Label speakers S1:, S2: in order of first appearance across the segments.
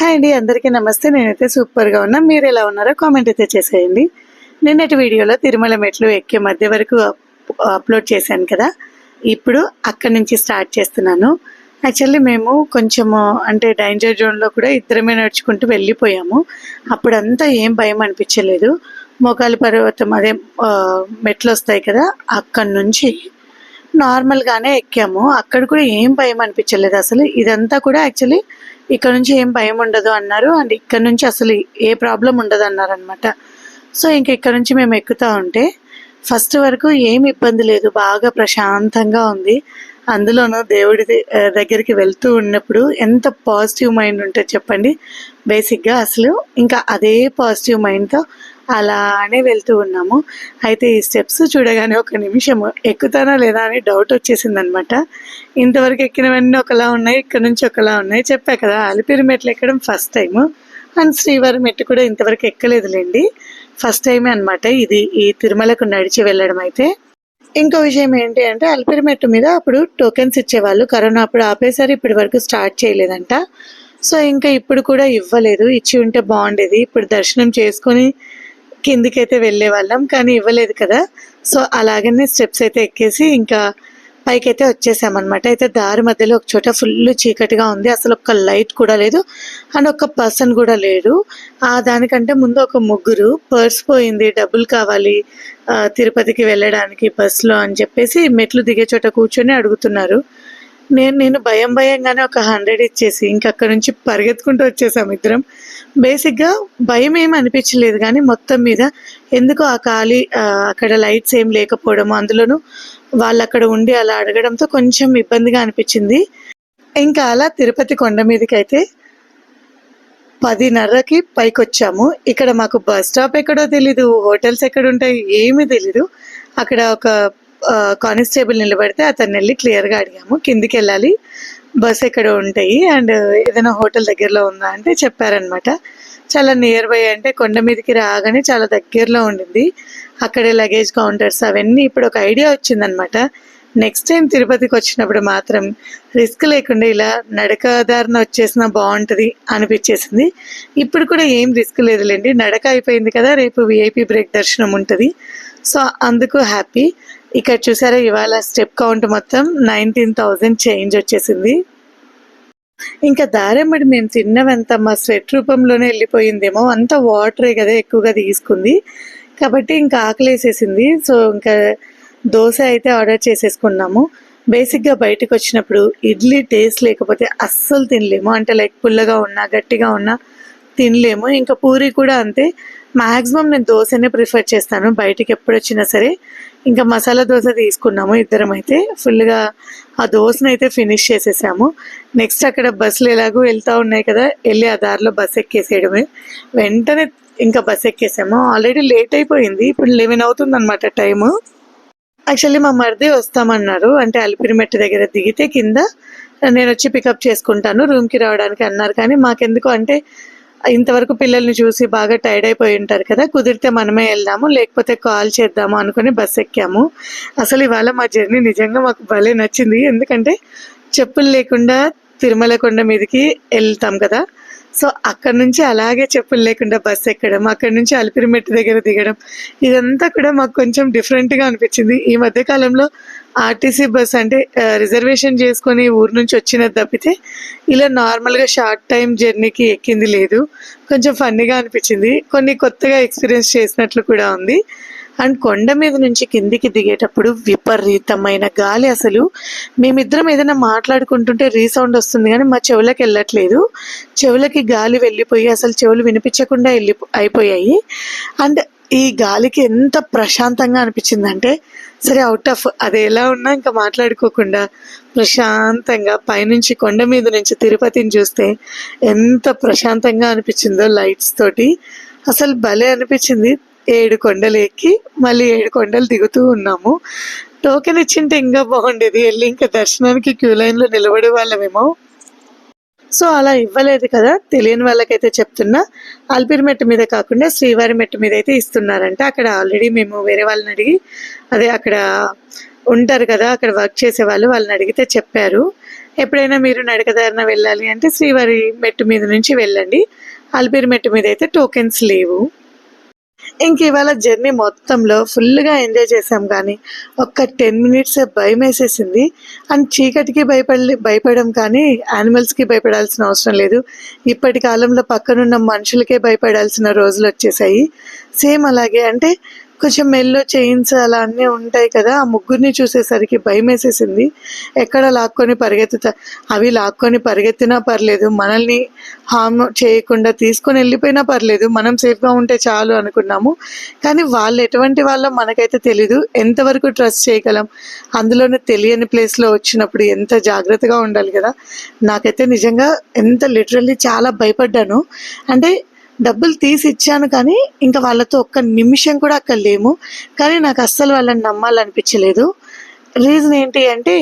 S1: Hi అండి అందరికీ నమస్తే. నేనైతే సూపర్గా ఉన్నా. మీరు ఎలా ఉన్నారో కామెంట్ అయితే చేసేయండి. నిన్నటి వీడియోలో తిరుమల మెట్లు ఎక్కే మధ్య వరకు అప్- అప్లోడ్ చేశాను కదా. ఇప్పుడు అక్కడి నుంచి స్టార్ట్ చేస్తున్నాను. యాక్చువల్లీ మేము కొంచెము అంటే డేంజర్ జోన్లో కూడా ఇద్దరమే నడుచుకుంటూ వెళ్ళిపోయాము. అప్పుడంతా ఏం భయం అనిపించలేదు. మోకాలి పర్వతం అదే మెట్లు వస్తాయి కదా అక్కడి నుంచి నార్మల్గానే ఎక్కాము. అక్కడ కూడా ఏం భయం అనిపించలేదు అసలు. ఇదంతా కూడా యాక్చువల్లీ ఇక్కడ నుంచి ఏం భయం ఉండదు అన్నారు. అండ్ ఇక్కడ నుంచి అసలు ఏ ప్రాబ్లం ఉండదు అన్నారు అనమాట సో ఇంక ఇక్కడ నుంచి మేము ఎక్కుతా ఉంటే ఫస్ట్ వరకు ఏం ఇబ్బంది లేదు. బాగా ప్రశాంతంగా ఉంది. అందులోనూ దేవుడి దగ్గరికి వెళ్తూ ఉన్నప్పుడు ఎంత పాజిటివ్ మైండ్ ఉంటుంది చెప్పండి. బేసిక్గా అసలు ఇంకా అదే పాజిటివ్ మైండ్తో అలానే వెళ్తూ ఉన్నాము. అయితే ఈ స్టెప్స్ చూడగానే ఒక నిమిషం ఎక్కుతానా లేదా అని డౌట్ వచ్చేసింది అనమాట ఇంతవరకు ఎక్కినవన్నీ ఒకలా ఉన్నాయి ఇక్కడ నుంచి ఒకలా ఉన్నాయి. చెప్పా కదా అలిపిరి మెట్లు ఎక్కడం ఫస్ట్ టైం అండ్ శ్రీవారి మెట్టు కూడా ఇంతవరకు ఎక్కలేదులేండి. ఫస్ట్ టైమే అనమాట ఇది ఈ తిరుమలకు నడిచి వెళ్ళడం అయితే. ఇంకో విషయం ఏంటి అంటే అలిపిరి మెట్టు మీద అప్పుడు టోకెన్స్ ఇచ్చేవాళ్ళు. కరోనా అప్పుడు ఆపేసారి ఇప్పటి వరకు స్టార్ట్ చేయలేదంట. సో ఇంకా ఇప్పుడు కూడా ఇవ్వలేదు. ఇచ్చి ఉంటే బాగుండేది. ఇప్పుడు దర్శనం చేసుకొని కిందికైతే వెళ్ళే వాళ్ళం కానీ ఇవ్వలేదు కదా. సో అలాగనే స్టెప్స్ అయితే ఎక్కేసి ఇంకా పైకైతే వచ్చేసామన్నమాట. అయితే దారి మధ్యలో ఒక చోట ఫుల్ చీకటిగా ఉంది. అసలు ఒక్క లైట్ కూడా లేదు. అండ్ ఒక్క పర్సన్ కూడా లేడు. ఆ దానికంటే ముందు ఒక ముగ్గురు పర్స్ పోయింది. డబ్బులు కావాలి తిరుపతికి వెళ్ళడానికి బస్సులో అని చెప్పేసి మెట్లు దిగే చోట కూర్చొని అడుగుతున్నారు. నేను నేను భయం భయంగానే ఒక హండ్రెడ్ ఇచ్చేసి ఇంక అక్కడ నుంచి పరిగెత్తుకుంటూ వచ్చేసాం ఇద్దరం. బేసిక్గా భయం ఏం అనిపించలేదు కానీ మొత్తం మీద ఎందుకు ఆ ఖాళీ అక్కడ లైట్స్ ఏం లేకపోవడం అందులోనూ వాళ్ళు అక్కడ ఉండి అలా అడగడంతో కొంచెం ఇబ్బందిగా అనిపించింది. ఇంకా అలా తిరుపతి కొండ మీదకి అయితే పదిన్నరకి పైకి వచ్చాము ఇక్కడ మాకు బస్ స్టాప్ ఎక్కడో తెలీదు హోటల్స్ ఎక్కడ ఉంటాయి ఏమీ తెలీదు. అక్కడ ఒక కానిస్టేబుల్ నిలబడితే అతన్ని వెళ్ళి క్లియర్గా అడిగాము. కిందికి వెళ్ళాలి బస్ ఎక్కడ ఉంటాయి. అండ్ ఏదైనా హోటల్ దగ్గరలో ఉందా అంటే చెప్పారనమాట చాలా నియర్ బై అంటే కొండ మీదకి రాగానే చాలా దగ్గరలో ఉండింది. అక్కడే లగేజ్ కౌంటర్స్ అవన్నీ ఇప్పుడు ఒక ఐడియా వచ్చిందనమాట నెక్స్ట్ టైం తిరుపతికి వచ్చినప్పుడు మాత్రం రిస్క్ లేకుండా ఇలా నడక దారిన వచ్చేసినా బాగుంటుంది అనిపించేసింది. ఇప్పుడు కూడా ఏం రిస్క్ లేదులేండి. నడక అయిపోయింది కదా రేపు విఐపి బ్రేక్ దర్శనం ఉంటుంది. సో అందుకు హ్యాపీ ఇక్కడ చూసారా ఇవాళ స్టెప్ కౌంట్ మొత్తం నైన్టీన్ థౌజండ్ చేంజ్ వచ్చేసింది. ఇంకా దారెమ్మడి మేము తిన్నవంతా మా స్వెట్ రూపంలోనే వెళ్ళిపోయిందేమో అంత వాటరే కదా ఎక్కువగా తీసుకుంది. కాబట్టి ఇంకా ఆకలేసేసింది. సో ఇంకా దోశ అయితే ఆర్డర్ చేసేసుకున్నాము. బేసిక్గా బయటకు వచ్చినప్పుడు ఇడ్లీ టేస్ట్ లేకపోతే అస్సలు తినలేము. అంటే లైక్ పుల్లగా ఉన్నా గట్టిగా ఉన్నా తినలేము. ఇంకా పూరి కూడా అంతే. మ్యాక్సిమం నేను దోశనే ప్రిఫర్ చేస్తాను. బయటికి ఎప్పుడు వచ్చినా సరే. ఇంకా మసాలా దోశ తీసుకున్నాము ఇద్దరం అయితే. ఫుల్గా ఆ దోశను అయితే ఫినిష్ చేసేసాము. నెక్స్ట్ అక్కడ బస్సులు ఎలాగో వెళ్తూ ఉన్నాయి కదా. వెళ్ళి ఆ దారిలో బస్ ఎక్కేసేయడమే. వెంటనే ఇంకా బస్ ఎక్కేసాము. ఆల్రెడీ లేట్ అయిపోయింది. ఇప్పుడు లెవెన్ అవుతుంది అనమాట టైము యాక్చువల్లీ మా మరిది వస్తామన్నారు. అంటే అలిపిరిమెట్టు దగ్గర దిగితే కింద నేను వచ్చి పికప్ చేసుకుంటాను. రూమ్కి రావడానికి అన్నారు. కానీ మాకెందుకు అంటే ఇంతవరకు పిల్లల్ని చూసి బాగా టైర్డ్ అయిపోయి ఉంటారు కదా కుదిరితే మనమే వెళ్దాము లేకపోతే కాల్ చేద్దాము అనుకుని బస్ ఎక్కాము. అసలు ఇవాళ మా జర్నీ నిజంగా మాకు భలే నచ్చింది. ఎందుకంటే చెప్పులు లేకుండా తిరుమల కొండ మీదకి వెళ్తాం కదా. సో అక్కడ నుంచి అలాగే చెప్పులు లేకుండా బస్ ఎక్కడం అక్కడ నుంచి అలిపిరి మెట్టు దగ్గర దిగడం ఇదంతా కూడా మాకు కొంచెం డిఫరెంట్గా అనిపించింది. ఈ మధ్య కాలంలో ఆర్టీసీ బస్ అంటే రిజర్వేషన్ చేసుకొని ఊరు నుంచి వచ్చినది తప్పితే ఇలా నార్మల్గా షార్ట్ టైం జర్నీకి ఎక్కింది లేదు. కొంచెం ఫన్నీగా అనిపించింది. కొన్ని కొత్తగా ఎక్స్పీరియన్స్ చేసినట్లు కూడా ఉంది. అండ్ కొండ మీద నుంచి కిందికి దిగేటప్పుడు విపరీతమైన గాలి అసలు. మేమిద్దరం ఏదైనా మాట్లాడుకుంటుంటే రీసౌండ్ వస్తుంది కానీ మా చెవులకు వెళ్ళట్లేదు. చెవులకి గాలి వెళ్ళిపోయి అసలు చెవులు వినిపించకుండా వెళ్ళి అయిపోయాయి. అండ్ ఈ గాలికి ఎంత ప్రశాంతంగా అనిపించిందంటే సరే అవుట్ ఆఫ్ అది ఎలా ఉన్నా ఇంకా మాట్లాడుకోకుండా ప్రశాంతంగా పైనుంచి కొండ మీద నుంచి తిరుపతిని చూస్తే ఎంత ప్రశాంతంగా అనిపించిందో లైట్స్ తోటి. అసలు భలే అనిపించింది. ఏడు కొండలు ఎక్కి మళ్ళీ ఏడు కొండలు దిగుతూ ఉన్నాము. టోకెన్ ఇచ్చింటే ఇంకా బాగుండేది. వెళ్ళి ఇంకా దర్శనానికి క్యూ లైన్లో నిలబడే వాళ్ళమేమో. సో అలా ఇవ్వలేదు కదా తెలియని వాళ్ళకైతే చెప్తున్నా. అల్పిరి మెట్టు మీద కాకుండా శ్రీవారి మెట్టు మీద అయితే ఇస్తున్నారంట. అక్కడ ఆల్రెడీ మేము వేరే వాళ్ళని అడిగి అదే అక్కడ ఉంటారు కదా అక్కడ వర్క్ చేసే వాళ్ళు వాళ్ళని అడిగితే చెప్పారు. ఎప్పుడైనా మీరు నడకదారిన వెళ్ళాలి అంటే శ్రీవారి మెట్టు మీద నుంచి వెళ్ళండి. అలిపిరి మెట్టు మీద అయితే టోకెన్స్ లేవు. ఇంక ఇవాళ జర్నీ మొత్తంలో ఫుల్గా ఎంజాయ్ చేసాం కానీ ఒక్క టెన్ మినిట్స్ భయం వేసేసింది అండ్ చీకటికి భయపడలే భయపడడం కానీ యానిమల్స్కి భయపడాల్సిన అవసరం లేదు. ఇప్పటి కాలంలో పక్కనున్న మనుషులకే భయపడాల్సిన రోజులు వచ్చేసాయి. సేమ్ అలాగే అంటే కొంచెం మెల్లో చైన్స్ అలా అన్నీ ఉంటాయి కదా ఆ ముగ్గురిని చూసేసరికి భయం వేసేసింది ఎక్కడ లాక్కొని పరిగెత్తుతా? అవి లాక్కొని పరిగెత్తినా పర్లేదు మనల్ని హామ్ చేయకుండా తీసుకొని వెళ్ళిపోయినా పర్లేదు మనం సేఫ్గా ఉంటే చాలు అనుకున్నాము. కానీ వాళ్ళు ఎటువంటి వాళ్ళో మనకైతే తెలీదు. ఎంతవరకు ట్రస్ట్ చేయగలం? అందులోనే తెలియని ప్లేస్లో వచ్చినప్పుడు ఎంత జాగ్రత్తగా ఉండాలి కదా? నాకైతే నిజంగా ఎంత లిటరల్లీ చాలా భయపడ్డాను. అంటే డబ్బులు తీసి ఇచ్చాను కానీ ఇంకా వాళ్ళతో ఒక్క నిమిషం కూడా అక్కడ లేము. కానీ నాకు అస్సలు వాళ్ళని నమ్మాలనిపించలేదు. రీజన్ ఏంటి అంటే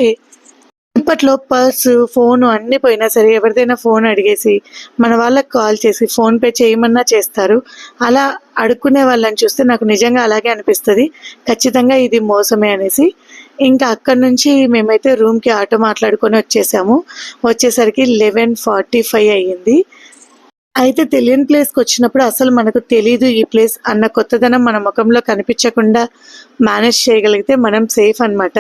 S1: ఇప్పట్లో పర్సు ఫోన్ అన్నీ పోయినా సరే ఎవరిదైనా ఫోన్ అడిగేసి మన వాళ్ళకి కాల్ చేసి ఫోన్ పే చేయమన్నా చేస్తారు. అలా అడుక్కునే వాళ్ళని చూస్తే నాకు నిజంగా అలాగే అనిపిస్తుంది. ఖచ్చితంగా ఇది మోసమే అనేసి. ఇంకా అక్కడి నుంచి మేమైతే రూమ్కి ఆటో మాట్లాడుకొని వచ్చేసాము. వచ్చేసరికి లెవెన్ ఫార్టీ ఫైవ్ అయ్యింది. అయితే తెలియని ప్లేస్కి వచ్చినప్పుడు అసలు మనకు తెలీదు ఈ ప్లేస్ అన్న కొత్తదనం మన ముఖంలో కనిపించకుండా మేనేజ్ చేయగలిగితే మనం సేఫ్ అన్నమాట.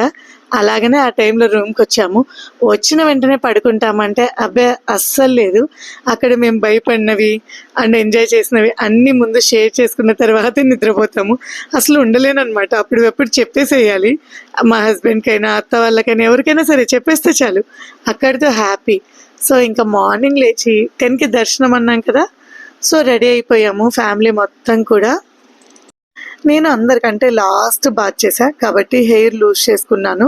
S1: అలాగనే ఆ టైంలో రూమ్కి వచ్చాము. వచ్చిన వెంటనే పడుకుంటామంటే అబ్బే అస్సలు లేదు. అక్కడ మేము భయపడినవి అండ్ ఎంజాయ్ చేసినవి అన్నీ ముందు షేర్ చేసుకున్న తర్వాతే నిద్రపోతాము. అసలు ఉండలేను అనమాట అప్పుడు ఎప్పుడు చెప్పేసేయాలి. మా హస్బెండ్కైనా అత్త వాళ్ళకైనా ఎవరికైనా సరే చెప్పేస్తే చాలు. అక్కడితో హ్యాపీ సో ఇంకా మార్నింగ్ లేచి టెన్కి దర్శనం అన్నాం కదా. సో రెడీ అయిపోయాము. ఫ్యామిలీ మొత్తం కూడా. నేను అందరికంటే లాస్ట్ బాత్ చేశా కాబట్టి హెయిర్ లూజ్ చేసుకున్నాను.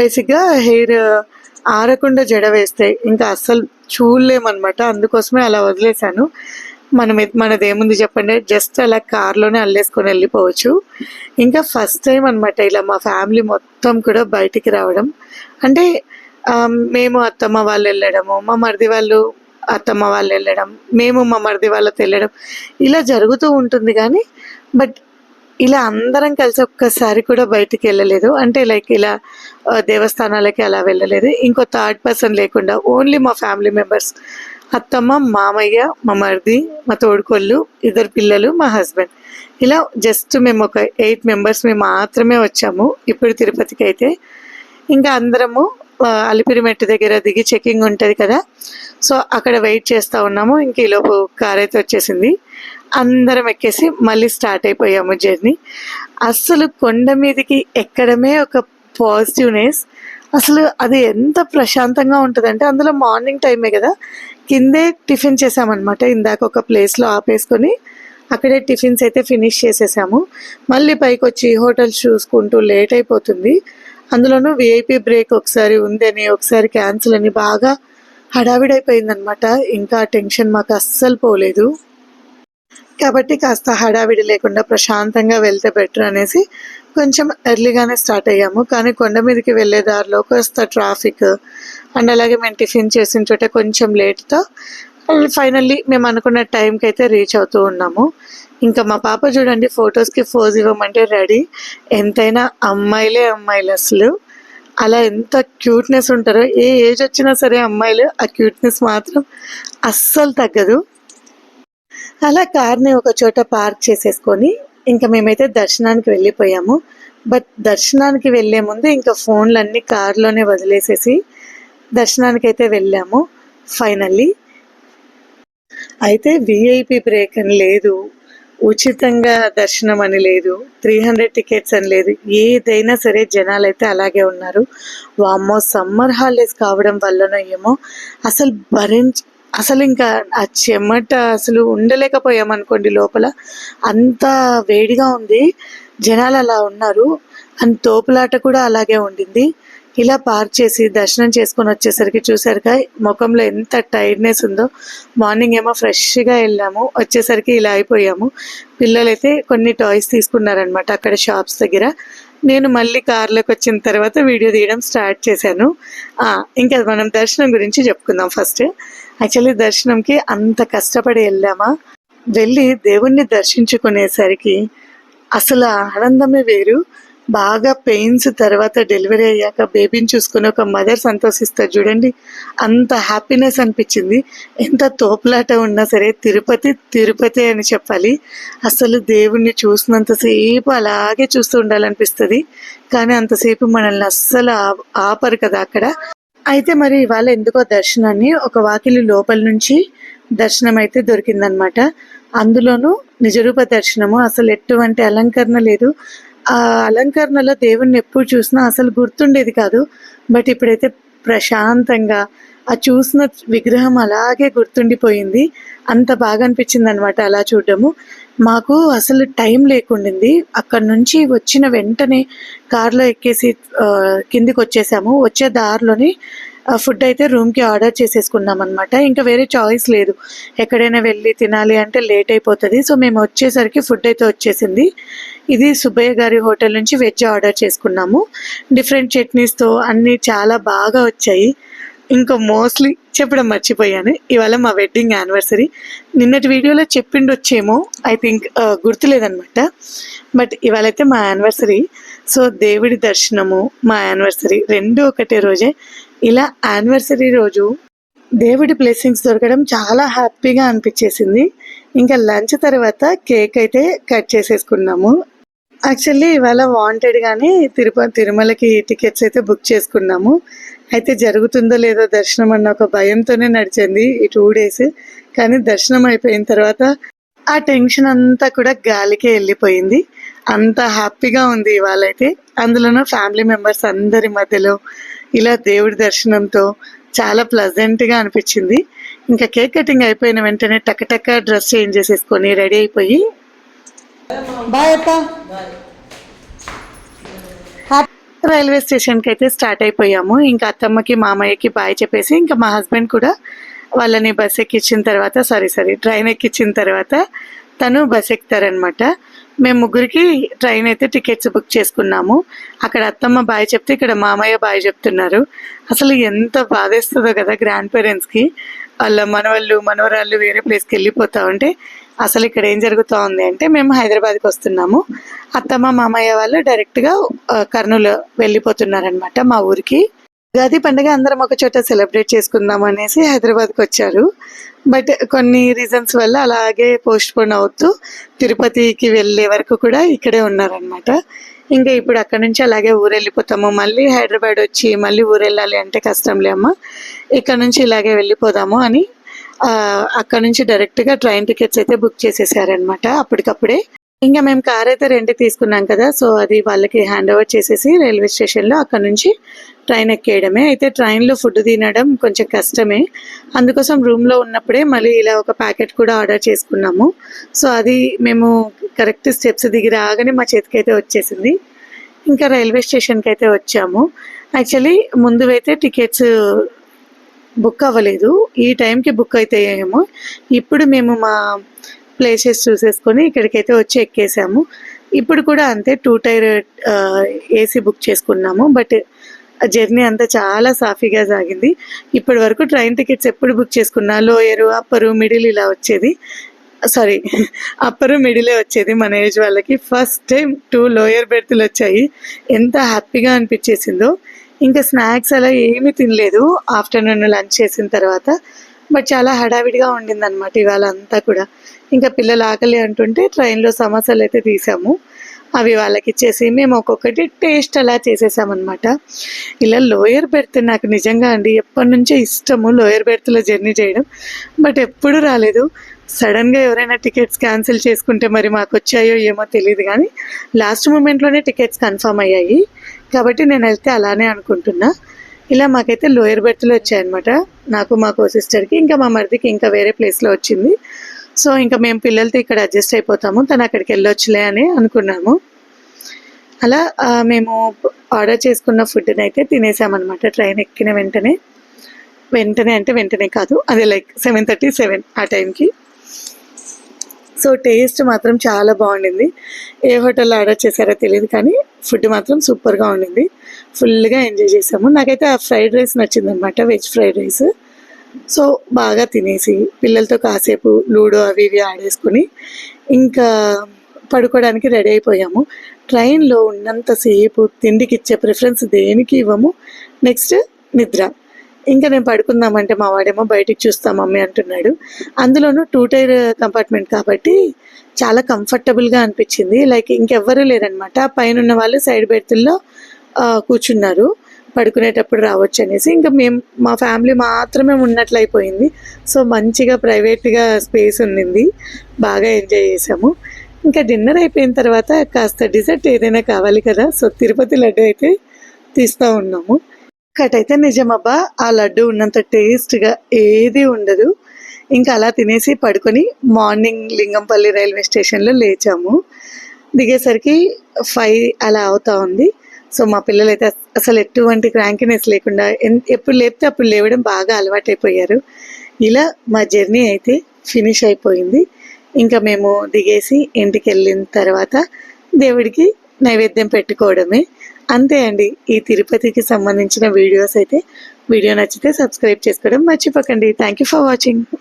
S1: బేసిక్గా హెయిర్ uh, ఆరకుండా జడ వేస్తే ఇంకా అస్సలు చూడలేమన్నమాట. అందుకోసమే అలా వదిలేశాను. మనం మనది ఏముంది చెప్పండి? జస్ట్ అలా కార్లోనే అల్లేసుకొని వెళ్ళిపోవచ్చు. ఇంకా ఫస్ట్ టైం అనమాట ఇలా మా ఫ్యామిలీ మొత్తం కూడా బయటికి రావడం. అంటే um, మేము అత్తమ్మ వాళ్ళు వెళ్ళడము మా మరిది వాళ్ళు అత్తమ్మ వాళ్ళు వెళ్ళడం మేము మా మరిది వాళ్ళతో వెళ్ళడం ఇలా జరుగుతూ ఉంటుంది కానీ బట్ ఇలా అందరం కలిసి ఒక్కసారి కూడా బయటికి వెళ్ళలేదు. అంటే లైక్ ఇలా దేవస్థానాలకి అలా వెళ్ళలేదు. ఇంకో థర్డ్ పర్సన్ లేకుండా ఓన్లీ మా ఫ్యామిలీ మెంబర్స్ అత్తమ్మ మామయ్య మా మరిది మా తోడుకొళ్ళు ఇద్దరు పిల్లలు మా హస్బెండ్ ఇలా జస్ట్ మేము ఒక ఎయిట్ మెంబర్స్ మేము మాత్రమే వచ్చాము. ఇప్పుడు తిరుపతికి అయితే ఇంకా అందరము ఆ, అలిపిరి మెట్టు దగ్గర దిగి చెకింగ్ ఉంటుంది కదా. సో అక్కడ వెయిట్ చేస్తూ ఉన్నాము. ఇంక ఈలోపు కార్ అయితే వచ్చేసింది. అందరం ఎక్కేసి మళ్ళీ స్టార్ట్ అయిపోయాము జర్నీ. అస్సలు కొండ మీదకి ఎక్కడమే ఒక పాజిటివ్నెస్ అసలు అది ఎంత ప్రశాంతంగా ఉంటుందంటే అందులో మార్నింగ్ టైమే కదా. కిందే టిఫిన్ చేసామన్నమాట ఇందాక ఒక ప్లేస్లో ఆపేసుకొని అక్కడే టిఫిన్స్ అయితే ఫినిష్ చేసేసాము. మళ్ళీ పైకి వచ్చి హోటల్స్ చూసుకుంటూ లేట్ అయిపోతుంది. అందులోనూ విఐపి బ్రేక్ ఒకసారి ఉందని ఒకసారి క్యాన్సిల్ అని బాగా హడావిడైపోయిందనమాట ఇంకా టెన్షన్ మాకు అస్సలు పోలేదు. కాబట్టి కాస్త హడావిడి లేకుండా ప్రశాంతంగా వెళ్తే బెటర్ అనేసి కొంచెం ఎర్లీగానే స్టార్ట్ అయ్యాము. కానీ కొండ మీదకి వెళ్ళే దారిలో కాస్త ట్రాఫిక్ అండ్ అలాగే మేము టిఫిన్ చేసిన చోట కొంచెం లేట్తో ఫైనల్లీ మేము అనుకున్న టైంకి అయితే రీచ్ అవుతూ ఉన్నాము. ఇంకా మా పాప చూడండి ఫొటోస్కి ఫోజ్ ఇవ్వమంటే రెడీ ఎంతైనా అమ్మాయిలే అమ్మాయిలు అసలు. అలా ఎంత క్యూట్నెస్ ఉంటారో ఏ ఏజ్ వచ్చినా సరే అమ్మాయిలు ఆ క్యూట్నెస్ మాత్రం అస్సలు తగ్గదు. అలా కార్ని ఒక చోట పార్క్ చేసేసుకొని ఇంకా మేమైతే దర్శనానికి వెళ్ళిపోయాము. బట్ దర్శనానికి వెళ్ళే ముందు ఇంకా ఫోన్లన్నీ కార్లోనే వదిలేసేసి దర్శనానికి అయితే వెళ్ళాము ఫైనల్లీ. అయితే విఐపి బ్రేక్ అని లేదు ఉచితంగా దర్శనం అని లేదు త్రీ హండ్రెడ్ టికెట్స్ అని లేదు. ఏదైనా సరే జనాలు అయితే అలాగే ఉన్నారు. వామ్మో సమ్మర్ హాలిడేస్ కావడం వల్లనో ఏమో అసలు భరించ అసలు ఇంకా ఆ చెమట అసలు ఉండలేకపోయామనుకోండి లోపల. అంత వేడిగా ఉంది. జనాలు అలా ఉన్నారు. అండ్ తోపులాట కూడా అలాగే ఉండింది. ఇలా పార్క్ చేసి దర్శనం చేసుకొని వచ్చేసరికి చూసారుగా ముఖంలో ఎంత టైర్డ్నెస్ ఉందో. మార్నింగ్ ఏమో ఫ్రెష్గా వెళ్ళాము. వచ్చేసరికి ఇలా అయిపోయాము. పిల్లలైతే కొన్ని టాయ్స్ తీసుకున్నారనమాట అక్కడ షాప్స్ దగ్గర. నేను మళ్ళీ కార్లోకి వచ్చిన తర్వాత వీడియో తీయడం స్టార్ట్ చేశాను. ఆ, ఇంకా మనం దర్శనం గురించి చెప్పుకుందాం ఫస్ట్. యాక్చువల్లీ దర్శనంకి అంత కష్టపడి వెళ్ళామా? వెళ్ళి దేవుణ్ణి దర్శించుకునేసరికి అసలు ఆనందమే వేరు. బాగా పెయిన్స్ తర్వాత డెలివరీ అయ్యాక బేబీని చూసుకుని ఒక మదర్ సంతోషిస్తారు చూడండి అంత హ్యాపీనెస్ అనిపించింది. ఎంత తోపులాట ఉన్నా సరే తిరుపతి తిరుపతి అని చెప్పాలి. అసలు దేవుణ్ణి చూసినంతసేపు అలాగే చూస్తూ ఉండాలనిపిస్తుంది. కానీ అంతసేపు మనల్ని అస్సలు ఆ- ఆపరు కదా అక్కడ. అయితే మరి ఇవాళ ఎందుకో దర్శనాన్ని ఒక వాకిలి లోపల నుంచి దర్శనం అయితే దొరికిందనమాట. అందులోనూ నిజరూప దర్శనము. అసలు ఎటువంటి అలంకరణ లేదు. ఆ అలంకరణలో దేవుణ్ణి ఎప్పుడు చూసినా అసలు గుర్తుండేది కాదు. బట్ ఇప్పుడైతే ప్రశాంతంగా ఆ చూసిన విగ్రహం అలాగే గుర్తుండిపోయింది. అంత బాగా అనిపించింది అనమాట అలా చూడడము. మాకు అసలు టైం లేకుండింది. అక్కడ నుంచి వచ్చిన వెంటనే కార్లో ఎక్కేసి కిందికి వచ్చేసాము వచ్చే దారిలోని ఫుడ్ అయితే రూమ్కి ఆర్డర్ చేసేసుకున్నాం అనమాట ఇంకా వేరే చాయిస్ లేదు. ఎక్కడైనా వెళ్ళి తినాలి అంటే లేట్ అయిపోతుంది. సో మేము వచ్చేసరికి ఫుడ్ అయితే వచ్చేసింది. ఇది సుబ్బయ్య గారి హోటల్ నుంచి వెజ్ ఆర్డర్ చేసుకున్నాము. డిఫరెంట్ చట్నీస్తో అన్నీ చాలా బాగా వచ్చాయి. ఇంకా మోస్ట్లీ చెప్పడం మర్చిపోయాను. ఇవాళ మా వెడ్డింగ్ యానివర్సరీ. నిన్నటి వీడియోలో చెప్పిండొచ్చేమో ఐ థింక్ గుర్తులేదనమాట బట్ ఇవాళ అయితే మా యానివర్సరీ. సో దేవుడి దర్శనము మా యానివర్సరీ. రెండు ఒకటే రోజే. ఇలా యానివర్సరీ రోజు దేవుడి బ్లెస్సింగ్స్ దొరకడం చాలా హ్యాపీగా అనిపించేసింది. ఇంకా లంచ్ తర్వాత కేక్ అయితే కట్ చేసేసుకున్నాము. యాక్చువల్లీ ఇవాళ వాంటెడ్గానే తిరుపతి తిరుమలకి టికెట్స్ అయితే బుక్ చేసుకున్నాము. అయితే జరుగుతుందో లేదో దర్శనం అన్న ఒక భయంతోనే నడిచింది ఈ టూ డేస్ కానీ దర్శనం అయిపోయిన తర్వాత ఆ టెన్షన్ అంతా కూడా గాలికే వెళ్ళిపోయింది. అంత హ్యాపీగా ఉంది ఇవాళ అయితే. అందులోనూ ఫ్యామిలీ మెంబర్స్ అందరి మధ్యలో ఇలా దేవుడి దర్శనంతో చాలా ప్లజెంట్గా అనిపించింది. ఇంకా కేక్ కటింగ్ అయిపోయిన వెంటనే టకటక డ్రెస్ చేంజ్ చేసేసుకొని రెడీ అయిపోయి. బాయ్ రైల్వే స్టేషన్కి అయితే స్టార్ట్ అయిపోయాము. ఇంకా అత్తమ్మకి మామయ్యకి బాయ్ చెప్పేసి ఇంకా మా హస్బెండ్ కూడా వాళ్ళని బస్ ఎక్కించిన తర్వాత సారీ సారీ ట్రైన్ ఎక్కించిన తర్వాత తను బస్ ఎక్కుతారనమాట మేము ముగ్గురికి ట్రైన్ అయితే టికెట్స్ బుక్ చేసుకున్నాము. అక్కడ అత్తమ్మ బాయ్ చెప్తే ఇక్కడ మామయ్య బాయ్ చెప్తున్నారు. అసలు ఎంత బాధేస్తుందో కదా గ్రాండ్ పేరెంట్స్కి వాళ్ళ మనవాళ్ళు మనవరాళ్ళు వేరే ప్లేస్కి వెళ్ళిపోతా ఉంటే అసలు ఇక్కడ ఏం జరుగుతూ ఉంది అంటే మేము హైదరాబాద్కి వస్తున్నాము. అత్తమ్మ మామయ్య వాళ్ళు డైరెక్ట్గా కర్నూలు వెళ్ళిపోతున్నారనమాట మా ఊరికి. ఉగాది పండుగ అందరం ఒక చోట సెలబ్రేట్ చేసుకుందాం అనేసి హైదరాబాద్కి వచ్చారు. బట్ కొన్ని రీజన్స్ వల్ల అలాగే పోస్ట్ పోన్ అవుతూ తిరుపతికి వెళ్ళే వరకు కూడా ఇక్కడే ఉన్నారనమాట ఇంకా ఇప్పుడు అక్కడ నుంచి అలాగే ఊరెళ్ళిపోతాము. మళ్ళీ హైదరాబాద్ వచ్చి మళ్ళీ ఊరెళ్ళాలి అంటే కష్టంలే అమ్మ. ఇక్కడ నుంచి ఇలాగే వెళ్ళిపోదాము అని అక్కడ నుంచి డైరెక్ట్గా ట్రైన్ టికెట్స్ అయితే బుక్ చేసేసారనమాట అప్పటికప్పుడే. ఇంకా మేము కార్ అయితే రెంట్ తీసుకున్నాం కదా సో అది వాళ్ళకి హ్యాండ్ ఓవర్ చేసేసి రైల్వే స్టేషన్లో అక్కడ నుంచి ట్రైన్ ఎక్కేయడమే. అయితే ట్రైన్లో ఫుడ్ తినడం కొంచెం కష్టమే. అందుకోసం రూమ్లో ఉన్నప్పుడే మళ్ళీ ఇలా ఒక ప్యాకెట్ కూడా ఆర్డర్ చేసుకున్నాము. సో అది మేము కరెక్ట్ స్టెప్స్ దిగి రాగానే మా చేతికి అయితే వచ్చేసింది. ఇంకా రైల్వే స్టేషన్కి అయితే వచ్చాము. యాక్చువల్లీ ముందు అయితే టికెట్స్ బుక్ అవ్వలేదు. ఈ టైంకి బుక్ అయితే ఏమో ఇప్పుడు మేము మా ప్లేసెస్ చూసేసుకొని ఇక్కడికైతే వచ్చి ఎక్కేసాము. ఇప్పుడు కూడా అంతే టూ టైర్ ఏసీ బుక్ చేసుకున్నాము. బట్ జర్నీ అంతా చాలా సాఫీగా సాగింది. ఇప్పటి వరకు ట్రైన్ టికెట్స్ ఎప్పుడు బుక్ చేసుకున్నా లోయరు అప్పరు మిడిల్ ఇలా వచ్చేది. సారీ అప్పరు మిడిలే వచ్చేది మన ఏజ్ వాళ్ళకి. ఫస్ట్ టైం టూ లోయర్ బెర్త్లు వచ్చాయి. ఎంత హ్యాపీగా అనిపించేసిందో. ఇంకా స్నాక్స్ అలా ఏమీ తినలేదు. ఆఫ్టర్నూన్ లంచ్ చేసిన తర్వాత. బట్ చాలా హడావిడిగా ఉండింది అనమాట ఇవాళ అంతా కూడా. ఇంకా పిల్లలు ఆకలి అంటుంటే ట్రైన్లో సమోసాలు అయితే తీసాము. అవి వాళ్ళకి ఇచ్చేసి మేము ఒక్కొక్కటి టేస్ట్ అలా చేసేసామన్నమాట. ఇలా లోయర్ బెర్త్ నాకు నిజంగా అండి ఎప్పటి నుంచో ఇష్టము లోయర్ బెర్త్లో జర్నీ చేయడం. బట్ ఎప్పుడు రాలేదు. సడన్గా ఎవరైనా టికెట్స్ క్యాన్సిల్ చేసుకుంటే మరి మాకు వచ్చాయో ఏమో తెలియదు కానీ లాస్ట్ మూమెంట్లోనే టికెట్స్ కన్ఫర్మ్ అయ్యాయి. కాబట్టి నేను వెళ్తే అలానే అనుకుంటున్నా. ఇలా మాకైతే లోయర్ బెర్త్లో వచ్చాయన్నమాట. నాకు మా కో సిస్టర్కి ఇంకా మా మరిదికి ఇంకా వేరే ప్లేస్లో వచ్చింది. సో ఇంకా మేము పిల్లలతో ఇక్కడ అడ్జస్ట్ అయిపోతాము. తను అక్కడికి వెళ్ళొచ్చులే అని అనుకున్నాము. అలా మేము ఆర్డర్ చేసుకున్న ఫుడ్ని అయితే తినేసామన్నమాట. ట్రైన్ ఎక్కిన వెంటనే. వెంటనే అంటే వెంటనే కాదు. అదే లైక్ సెవెన్ థర్టీ సెవెన్ ఆ టైంకి. సో టేస్ట్ మాత్రం చాలా బాగుండింది. ఏ హోటల్లో ఆర్డర్ చేశారో తెలియదు కానీ ఫుడ్ మాత్రం సూపర్గా ఉండింది. ఫుల్గా ఎంజాయ్ చేసాము. నాకైతే ఆ ఫ్రైడ్ రైస్ నచ్చిందనమాట వెజ్ ఫ్రైడ్ రైస్. సో బాగా తినేసి పిల్లలతో కాసేపు లూడో అవి ఇవి ఆడేసుకొని ఇంకా పడుకోవడానికి రెడీ అయిపోయాము. ట్రైన్లో ఉన్నంతసేపు తిండికి ఇచ్చే ప్రిఫరెన్స్ దేనికి ఇవ్వము? నెక్స్ట్ నిద్ర. ఇంకా నేను పడుకుందామంటే మా వాడేమో బయటికి చూస్తాం మమ్మీ అంటున్నాడు. అందులోనూ టూ టైర్ కంపార్ట్మెంట్ కాబట్టి చాలా కంఫర్టబుల్గా అనిపించింది. లైక్ ఇంకెవ్వరూ లేరనమాట. పైన ఉన్న వాళ్ళు సైడ్ బెర్తుల్లో కూర్చున్నారు. పడుకునేటప్పుడు రావచ్చు అనేసి. ఇంకా మేము మా ఫ్యామిలీ మాత్రమే ఉన్నట్లు అయిపోయింది. సో మంచిగా ప్రైవేట్గా స్పేస్ ఉండింది. బాగా ఎంజాయ్ చేసాము. ఇంకా డిన్నర్ అయిపోయిన తర్వాత కాస్త డిజర్ట్ ఏదైనా కావాలి కదా. సో తిరుపతి లడ్డు అయితే తీస్తూ ఉన్నాము. కటైతే నిజమబ్బా ఆ లడ్డు ఉన్నంత టేస్ట్గా ఏది ఉండదు. ఇంకా అలా తినేసి పడుకొని మార్నింగ్ లింగంపల్లి రైల్వే స్టేషన్లో లేచాము. దిగేసరికి ఫైవ్ అలా అవుతా ఉంది. సో మా పిల్లలు అయితే అసలు ఎటువంటి క్రాంకినెస్ లేకుండా ఎన్- ఎప్పుడు లేపితే అప్పుడు లేవడం బాగా అలవాటైపోయారు. ఇలా మా జర్నీ అయితే ఫినిష్ అయిపోయింది. ఇంకా మేము దిగేసి ఇంటికి వెళ్ళిన తర్వాత దేవుడికి నైవేద్యం పెట్టుకోవడమే. అంతే అండి. ఈ తిరుపతికి సంబంధించిన వీడియోస్ అయితే వీడియో నచ్చితే సబ్స్క్రైబ్ చేసుకోవడం మర్చిపోకండి. Thank you for watching